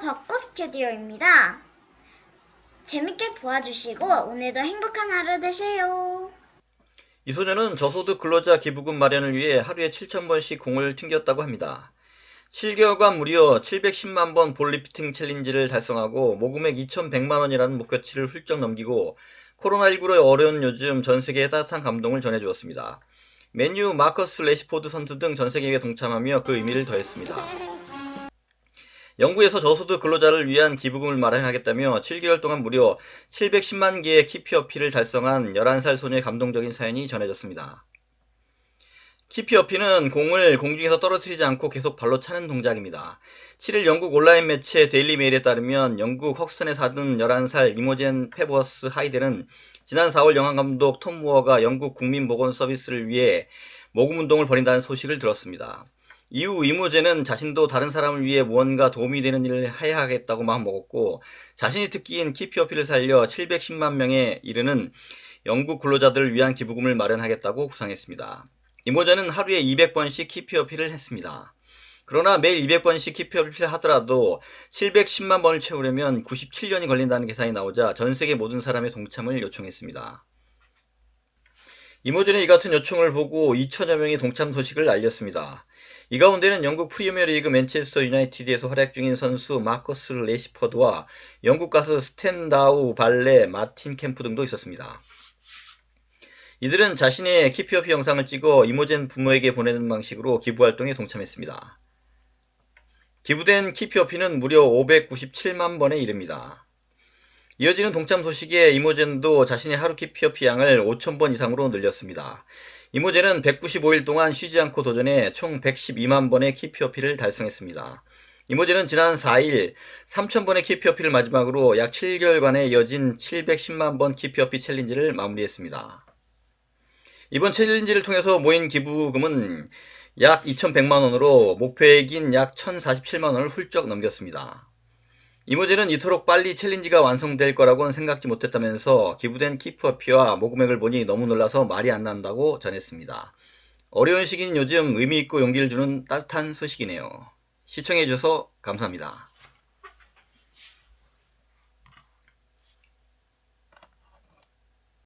벚꽃 스튜디오입니다. 재밌게 보아주시고 오늘도 행복한 하루 되세요. 이 소녀는 저소득 근로자 기부금 마련을 위해 하루에 7,000번씩 공을 튕겼다고 합니다. 7개월간 무려 710만 번 볼리피팅 챌린지를 달성하고 모금액 2,100만 원이라는 목표치를 훌쩍 넘기고 코로나19로 어려운 요즘 전 세계에 따뜻한 감동을 전해주었습니다. 맨유, 마커스 레시포드 선수 등 전 세계에 동참하며 그 의미를 더했습니다. 영국에서 저소득 근로자를 위한 기부금을 마련하겠다며 7개월 동안 무려 710만 개의 키피어피를 달성한 11살 소녀의 감동적인 사연이 전해졌습니다. 키피어피는 공을 공중에서 떨어뜨리지 않고 계속 발로 차는 동작입니다. 7일 영국 온라인 매체 데일리 메일에 따르면 영국 헉스턴에 사는 11살 이모젠 페버스 하이델은 지난 4월 영화 감독 톰 무어가 영국 국민보건 서비스를 위해 모금 운동을 벌인다는 소식을 들었습니다. 이후 이모제는 자신도 다른 사람을 위해 무언가 도움이 되는 일을 해야 하겠다고 마음먹었고 자신이 특기인 키피어피를 살려 710만 명에 이르는 영국 근로자들을 위한 기부금을 마련하겠다고 구상했습니다. 이모제는 하루에 200번씩 키피어피를 했습니다. 그러나 매일 200번씩 키피어피를 하더라도 710만 번을 채우려면 97년이 걸린다는 계산이 나오자 전 세계 모든 사람의 동참을 요청했습니다. 이모전의 이 같은 요청을 보고 2천여 명이 동참 소식을 알렸습니다. 이 가운데는 영국 프리미어리그 맨체스터 유나이티드에서 활약 중인 선수 마커스 레시퍼드와 영국 가수 스탠다우 발레 마틴 캠프 등도 있었습니다. 이들은 자신의 키피어피 영상을 찍어 이모젠 부모에게 보내는 방식으로 기부활동에 동참했습니다. 기부된 키피어피는 무려 597만 번에 이릅니다. 이어지는 동참 소식에 이모젠도 자신의 하루 키 피어피 양을 5,000번 이상으로 늘렸습니다. 이모제는 195일 동안 쉬지 않고 도전해 총 112만 번의 키피어피를 달성했습니다. 이모제는 지난 4일 3,000번의 키피어피를 마지막으로 약 7개월간에 이어진 710만 번 키피어피 챌린지를 마무리했습니다. 이번 챌린지를 통해서 모인 기부금은 약 2,100만 원으로 목표액인 약 1,047만 원을 훌쩍 넘겼습니다. 이모제는 이토록 빨리 챌린지가 완성될 거라고는 생각지 못했다면서 기부된 키프어피와 모금액을 보니 너무 놀라서 말이 안 난다고 전했습니다. 어려운 시기인 요즘 의미있고 용기를 주는 따뜻한 소식이네요. 시청해주셔서 감사합니다.